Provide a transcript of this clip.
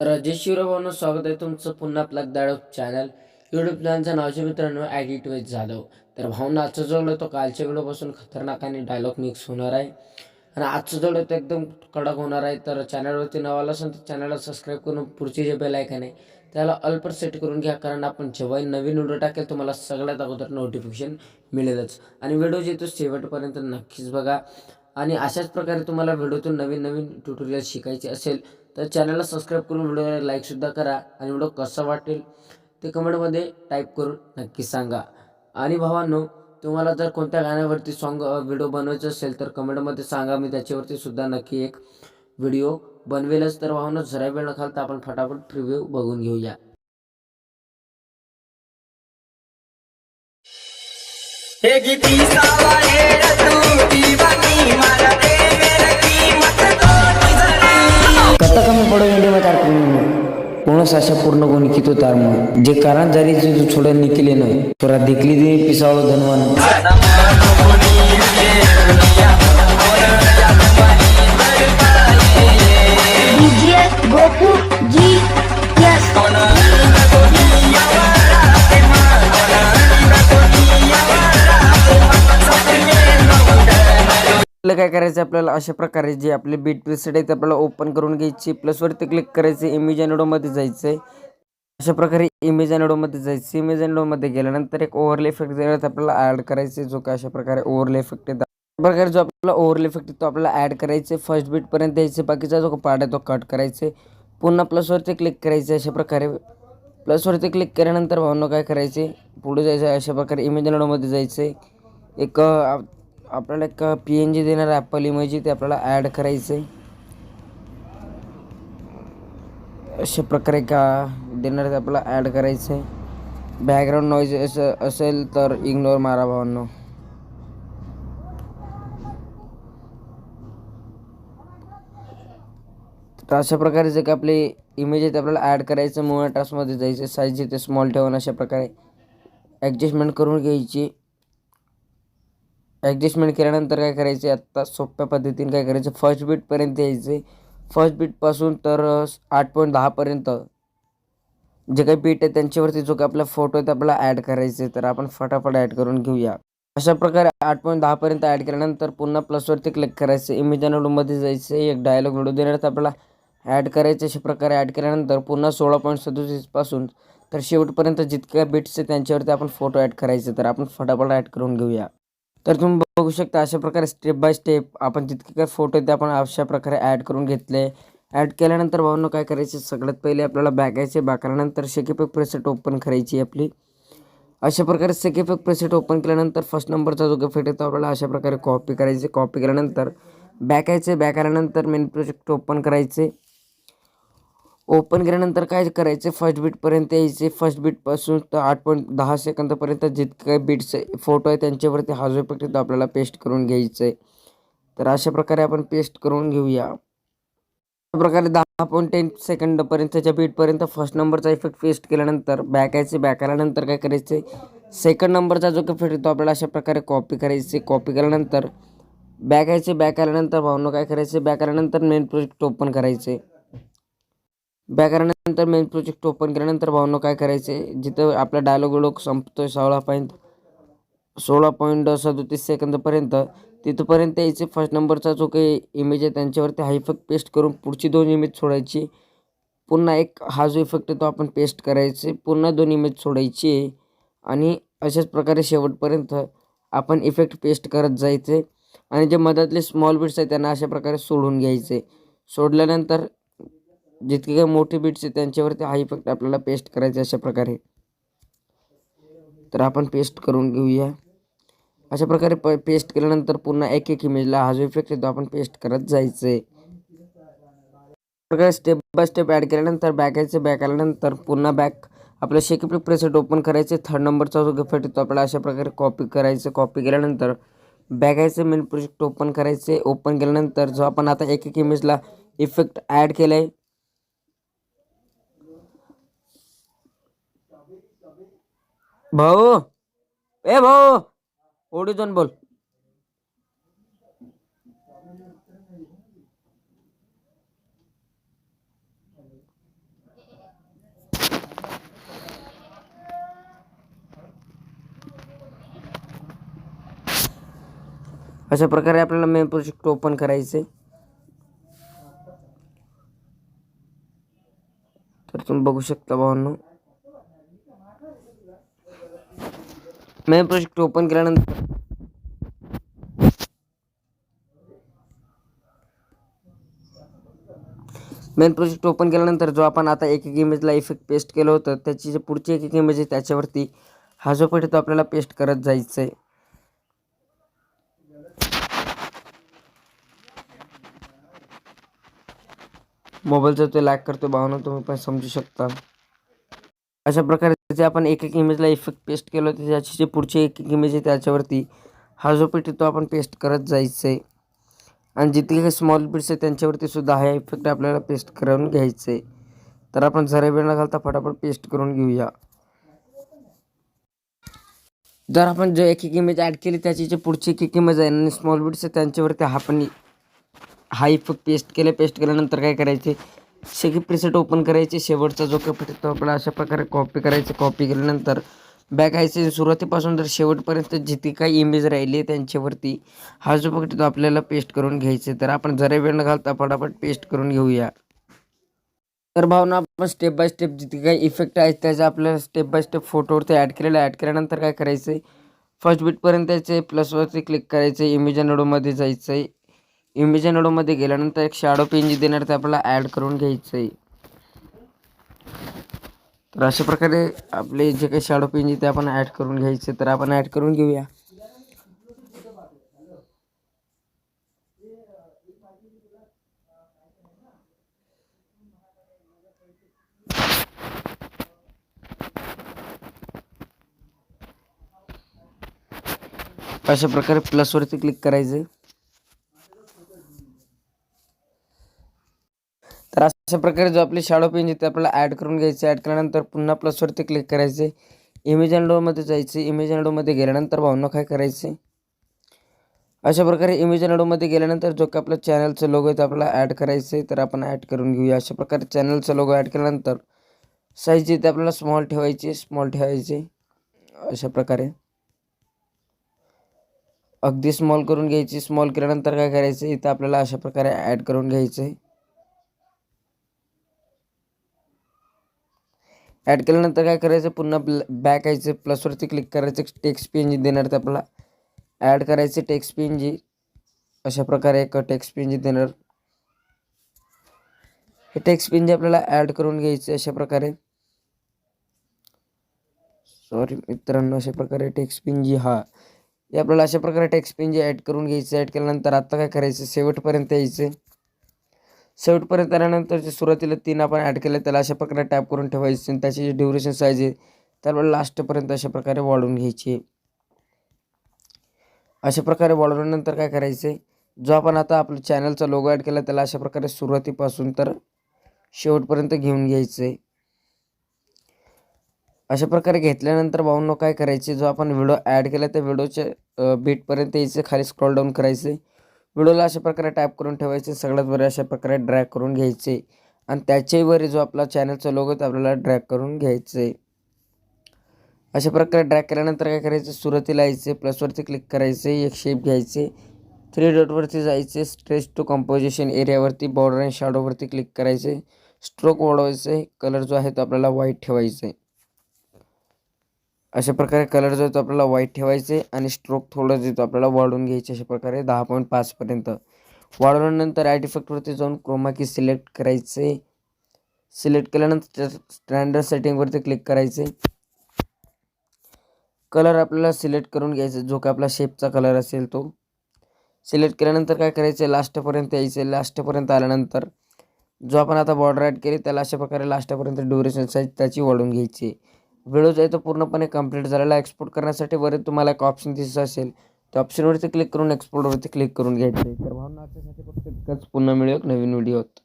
राजेश्वर भाऊनं स्वागत आहे तुमचं पुन्हा प्लग दाडो चॅनल. यूट्यूब चॅनलचं नावचे मित्रांनो ॲडिट वेज जाधव. तर भावना आजचं जोडलं तो कालच्या व्हिडिओपासून खतरनाक आणि डायलॉग मिक्स होणार आहे. आणि आजचं जोडलं तो एकदम कडक होणार आहे. तर चॅनलवरती नवाला आलं असेल तर चॅनलला सबस्क्राईब करून पुढची जे बेल आहे नाही त्याला अल्पर सेट करून घ्या. कारण आपण जेव्हाही नवीन व्हिडिओ टाकेल तुम्हाला सगळ्यात अगोदर नोटिफिकेशन मिळेलच. आणि व्हिडिओ जे तो शेवटपर्यंत नक्कीच बघा. आणि अशाच प्रकारे तुम्हाला व्हिडिओतून नवीन नवीन ट्युटोरियल शिकायचे असेल तर चॅनलला सबस्क्राईब करून व्हिडिओला लाईकसुद्धा करा आणि व्हिडिओ कसा वाटेल ते कमेंटमध्ये टाईप करून नक्की सांगा. आणि भावांनो तुम्हाला जर कोणत्या गाण्यावरती सॉन्ग व्हिडिओ बनवायचं असेल तर कमेंटमध्ये सांगा. मी त्याच्यावरती सुद्धा नक्की एक व्हिडिओ बनवेलच. तर भावांनो जरा वेळ न तर आपण फटाफट रिव्ह्यू बघून घेऊया. हे किती सावा येड तू अशा पूर्ण गुण कितो तार मग जे कारण जरी तू छोडं निकले न तुरा दिकली दे पिसाळो धनवान. काय करायचं आपल्याला? अशा प्रकारे जे आपले बीट प्रिसेट आहेत आपल्याला ओपन करून घ्यायची. प्लसवरती क्लिक करायचं इमेजमध्ये जायचं आहे अशा प्रकारे इमेजमध्ये जायचं. इमेजमध्ये गेल्यानंतर एक ओव्हरले इफेक्ट देण्यात आपल्याला ॲड करायचं जो काय अशा प्रकारे ओव्हरले इफेक्ट आहे प्रकारे जो आपला ओव्हरले इफेक्ट तो आपल्याला ॲड करायचे फर्स्ट बीटपर्यंत यायचे बाकीचा जो पार्ट आहे तो कट करायचे पुन्हा प्लसवरती क्लिक करायचे अशा प्रकारे. प्लसवरती क्लिक केल्यानंतर भावनं काय करायचे पुढे जायचं अशा प्रकारे इमेजमध्ये जायचं एक आपल्याला एक पी एन जी देणार ॲपल इमेज ते आपल्याला ॲड करायचं आहे अशा प्रकारे का देणार ते आपल्याला ॲड करायचं आहे बॅकग्राऊंड नॉईज असं असेल तर इग्नोर मारा भावांनो. तर अशा प्रकारे जे काही आपले इमेज आहे ते आपल्याला ॲड करायचं मूळ टास्कमध्ये जायचं साईज ते स्मॉल ठेवून अशा प्रकारे ॲडजस्टमेंट करून घ्यायची. ॲडजस्टमेंट केल्यानंतर काय करायचे आत्ता सोप्या पद्धतीने काय करायचं? फर्स्ट बीटपर्यंत यायचे फर्स्ट बीटपासून तर आठ पॉईंट दहापर्यंत जे काही बीट आहे त्यांच्यावरती जो काही आपला फोटो आहे ते आपला ॲड करायचे तर आपण फटाफट ॲड करून घेऊया. अशा प्रकारे आठ पॉईंट दहापर्यंत ॲड केल्यानंतर पुन्हा प्लसवरती क्लिक करायचं. इमेजमध्ये जायचं एक डायलॉग व्हिडिओ देण्यात आपल्याला ॲड करायचं अशा प्रकारे ॲड केल्यानंतर पुन्हा सोळा पॉईंट सदोतीसपासून तर शेवटपर्यंत जितक्या बीट्स आहे त्यांच्यावरती आपण फोटो ॲड करायचे तर आपण फटाफट ॲड करून घेऊया. तर तुम्ही बघू शकता अशा प्रकारे स्टेप बाय स्टेप आपण जितके काय फोटो आहेत ते आपण अशा प्रकारे ॲड करून घेतले. ॲड केल्यानंतर भावनं काय करायचे? सगळ्यात पहिले आपल्याला बॅगायचे बॅकल्यानंतर शेकेपेक प्रेसेट ओपन करायची आपली. अशा प्रकारे सेकेपेक प्रेसेट ओपन केल्यानंतर फर्स्ट नंबरचा जो गफेट आहे तो आपल्याला अशा प्रकारे कॉपी करायचे. कॉपी केल्यानंतर बॅक यायचे बॅक आल्यानंतर मेन प्रोजेक्ट ओपन करायचे. ओपन केल्यानंतर काय करायचे? फर्स्ट बीटपर्यंत यायचे. फर्स्ट बीटपासून तर आठ पॉईंट दहा सेकंदापर्यंत जितके काही बीट्स फोटो आहे त्यांच्यावरती हा जो इफेक्ट आपल्याला पेस्ट करून घ्यायचं आहे. तर अशा प्रकारे आपण पेस्ट करून घेऊया. अशा प्रकारे दहा पॉईंट टेन सेकंडपर्यंतच्या बीटपर्यंत फर्स्ट नंबरचा इफेक्ट पेस्ट केल्यानंतर बॅक यायचे. बॅक आल्यानंतर काय करायचे? सेकंड नंबरचा जो इफेक्ट येतो आपल्याला अशा प्रकारे कॉपी करायचे. कॉपी केल्यानंतर बॅक यायचे. बॅक आल्यानंतर भावनं काय करायचे? बॅक आल्यानंतर मेन प्रोजेक्ट ओपन करायचे. बॅक आल्यानंतर मेन प्रोजेक्ट ओपन केल्यानंतर भावनं काय करायचे जिथं आपला डायलॉग विलॉग संपतोय सोळा पॉईंट सोळा पॉईंट सदोतीस सेकंदपर्यंत तिथपर्यंत यायचे. फर्स्ट नंबरचा जो काही इमेज आहे त्यांच्यावरती हा इफेक्ट पेस्ट करून पुढची दोन इमेज सोडायची. पुन्हा एक हा जो इफेक्ट आहे तो आपण पेस्ट करायचे. पुन्हा दोन इमेज सोडायची. आणि अशाच प्रकारे शेवटपर्यंत आपण इफेक्ट पेस्ट करत जायचे. आणि जे मधातले स्मॉल बिट्स आहेत त्यांना अशा प्रकारे सोडून घ्यायचे. सोडल्यानंतर जितके काही मोठे बीट्स आहेत त्यांच्यावरती हा इफेक्ट आपल्याला पेस्ट करायचा अशा प्रकारे. तर आपण पेस्ट करून घेऊया. अशा प्रकारे प पेस्ट केल्यानंतर पुन्हा एक एक इमेजला हा जो इफेक्ट आहे तो आपण पेस्ट करत जायचं आहे प्रकारे स्टेप बाय स्टेप ॲड केल्यानंतर बॅक यायचं बॅक आल्यानंतर पुन्हा बॅक आपलं शेकी प्रेसेट ओपन करायचे. थर्ड नंबरचा जो इफेक्ट आहे तो आपल्याला अशा प्रकारे कॉपी करायचं. कॉपी केल्यानंतर बॅक यायचं मेन प्रोजेक्ट ओपन करायचे ओपन केल्यानंतर जो आपण आता एक एक इमेजला इफेक्ट ॲड केला आहे भाऊ. ए भाऊ ओढी जाऊन बोल. अशा प्रकारे आपल्याला मेन प्रोजेक्ट ओपन करायचे तर तुम्ही बघू शकता भावांना. मेन प्रोजेक्ट ओपन केल्यानंतर मेन प्रोजेक्ट ओपन केल्यानंतर जो आपण आता एक एक इमेजला इफेक्ट पेस्ट केलं होतं त्याची जे पुढची एक एक इमेज आहे त्याच्यावरती हा जो पेट तो आपल्याला पेस्ट करत जायचं आहे मोबाईलचा तो लॅक करतो भावना तुम्ही पण समजू शकता. अशा प्रकारे जे आपण एक एक इमेजला इफेक्ट पेस्ट केलं होतं त्याची जे पुढची एक एक इमेज आहे त्याच्यावरती हा जो पेट तो आपण पेस्ट करत जायचं आहे आणि जितके काही स्मॉल बिट्स आहेत त्यांच्यावरती सुद्धा हा इफेक्ट आपल्याला पेस्ट करून घ्यायचं आहे तर आपण जरा वेळ न घालता फटाफट पेस्ट करून घेऊया. जर आपण जो एक एक इमेज ॲड केली त्याची जे पुढची एक एक इमेज आहे आणि स्मॉल बिट्स आहेत त्यांच्यावरती हा पण हा इफेक्ट पेस्ट केले. पेस्ट केल्यानंतर काय करायचे? सगळी प्रिसेट ओपन करायचे. शेवटचा जो कपडे तो आपला अशा प्रकारे कॉपी करायचं. कॉपी केल्यानंतर बॅक आहे सुरुवातीपासून तर शेवटपर्यंत जिथे काही इमेज राहिली त्यांच्यावरती हा जो पकड तो आपल्याला पेस्ट करून घ्यायचे तर आपण जरा वेळ न घालता फटाफट पेस्ट करून घेऊया. तर भावना आपण स्टेप बाय स्टेप जिथे काही इफेक्ट आहेत त्याचा आपल्याला स्टेप बाय स्टेप फोटोवरती ॲड केलेलं ॲड केल्यानंतर काय करायचं आहे फर्स्ट बीटपर्यंत यायचं आहे प्लसवरती क्लिक करायचं आहे इमेज नोडोमध्ये जायचं आहे इमेजन नोडोमध्ये गेल्यानंतर एक शॅडो पेन जी देणार ते आपल्याला ॲड करून घ्यायचं आहे. तर अशा प्रकारे आपले जे काही शॅडो पेन ते आपण ॲड करून घ्यायचे तर आपण ॲड करून घेऊया. अशा प्रकारे प्लसवरती क्लिक करायचं तर अशा प्रकारे जो आपली शॅडो पेन जिथे आपल्याला ॲड करून घ्यायचे ॲड केल्यानंतर पुन्हा प्लसवरती क्लिक करायचे. इमेज अँडोमध्ये जायचे. इमेज अँडोमध्ये गेल्यानंतर भावना काय करायचे? अशा प्रकारे इमेज अँडोमध्ये गेल्यानंतर जो काही आपल्या चॅनलचं लोगो आहे ते आपल्याला ॲड करायचं आहे तर आपण ॲड करून घेऊया. अशा प्रकारे चॅनलचा लोगो ॲड केल्यानंतर साईज जिथे आपल्याला स्मॉल ठेवायची स्मॉल ठेवायचे अशा प्रकारे. अगदी स्मॉल करून घ्यायची स्मॉल केल्यानंतर काय करायचं? इथं आपल्याला अशा प्रकारे ॲड करून घ्यायचं आहे. ॲड केल्यानंतर काय करायचं? पुन्हा बॅक यायचं. प्लसवरती क्लिक करायचं. टेक्स्ट पी एन जी देणार ते आपल्याला. ॲड करायचे टेक्स्ट पी एन जी अशा प्रकारे एक टेक्स्ट पी एन जी देणार. हे टेक्स्ट पी एन जी आपल्याला ॲड करून घ्यायचे अशा प्रकारे. सॉरी मित्रांनो अशा प्रकारे टेक्स्ट पिन जी हा. हे आपल्याला अशा प्रकारे टेक्स्ट पिन जी ॲड करून घ्यायचं. ॲड केल्यानंतर आत्ता काय करायचं? शेवटपर्यंत यायचं. शेवटपर्यंत आल्यानंतर जे सुरुवातीला तीन आपण ॲड केले त्याला अशा प्रकारे टॅप करून ठेवायचे आणि त्याची जी ड्युरेशन साईज आहे त्याला लास्टपर्यंत अशा प्रकारे वाढवून घ्यायची. अशा प्रकारे वाढवल्यानंतर काय करायचं जो आपण आता आपलं चॅनलचा लोगो ॲड केला त्याला अशा प्रकारे सुरुवातीपासून तर शेवटपर्यंत घेऊन घ्यायचं. आहे अशा प्रकारे घेतल्यानंतर भाऊंनो काय करायचे जो आपण व्हिडिओ ॲड केला त्या व्हिडिओच्या बीटपर्यंत यायचं खाली स्क्रॉल डाऊन करायचं. व्हिडिओला अशा प्रकारे टाईप करून ठेवायचे. सगळ्यात बरे अशा प्रकारे ड्रॅग करून घ्यायचे. आणि त्याच्याही जो आपला चॅनलचा लोगो आहे आपल्याला ड्रॅग करून घ्यायचं. आहे अशा प्रकारे ड्रॅग केल्यानंतर काय करायचं? सुरुवातीला यायचे प्लसवरती क्लिक करायचे एक शेप घ्यायचे. थ्री डॉटवरती जायचे स्ट्रेच टू कंपोजिशन एरियावरती बॉर्डर अँड शॅडोवरती क्लिक करायचे. स्ट्रोक वाढवायचे कलर जो आहे तो आपल्याला व्हाईट ठेवायचा. आहे अशा प्रकारे कलर जो तो आपल्याला व्हाईट ठेवायचे आणि स्ट्रोक थोडं जे तो आपल्याला वाढवून घ्यायचे अशा प्रकारे दहा पॉईंट पाचपर्यंत वाढवल्यानंतर ॲड इफेक्टवरती जाऊन क्रोमा की सिलेक्ट करायचे. सिलेक्ट केल्यानंतर स्टँडर्ड सेटिंगवरती क्लिक करायचे. कलर आपल्याला सिलेक्ट करून घ्यायचा जो काय आपला शेपचा कलर असेल तो. सिलेक्ट केल्यानंतर काय करायचं लास्टपर्यंत यायचं. लास्टपर्यंत आल्यानंतर जो आपण आता बॉर्डर ॲड केली त्याला अशा प्रकारे लास्टपर्यंत ड्युरेशन साईज त्याची वाढवून घ्यायची. व्हिडिओ जो आहे तो पूर्णपणे कंप्लीट झालेला एक्सपोर्ट करण्यासाठी वरील तुम्हाला एक ऑप्शन दिसत असेल. त्या ऑप्शनवरती क्लिक करून एक्सपोर्टवरती क्लिक करून घ्यायचं आहे तर भावना फक्त इतकंच पुन्हा मिळू एक नवीन व्हिडिओत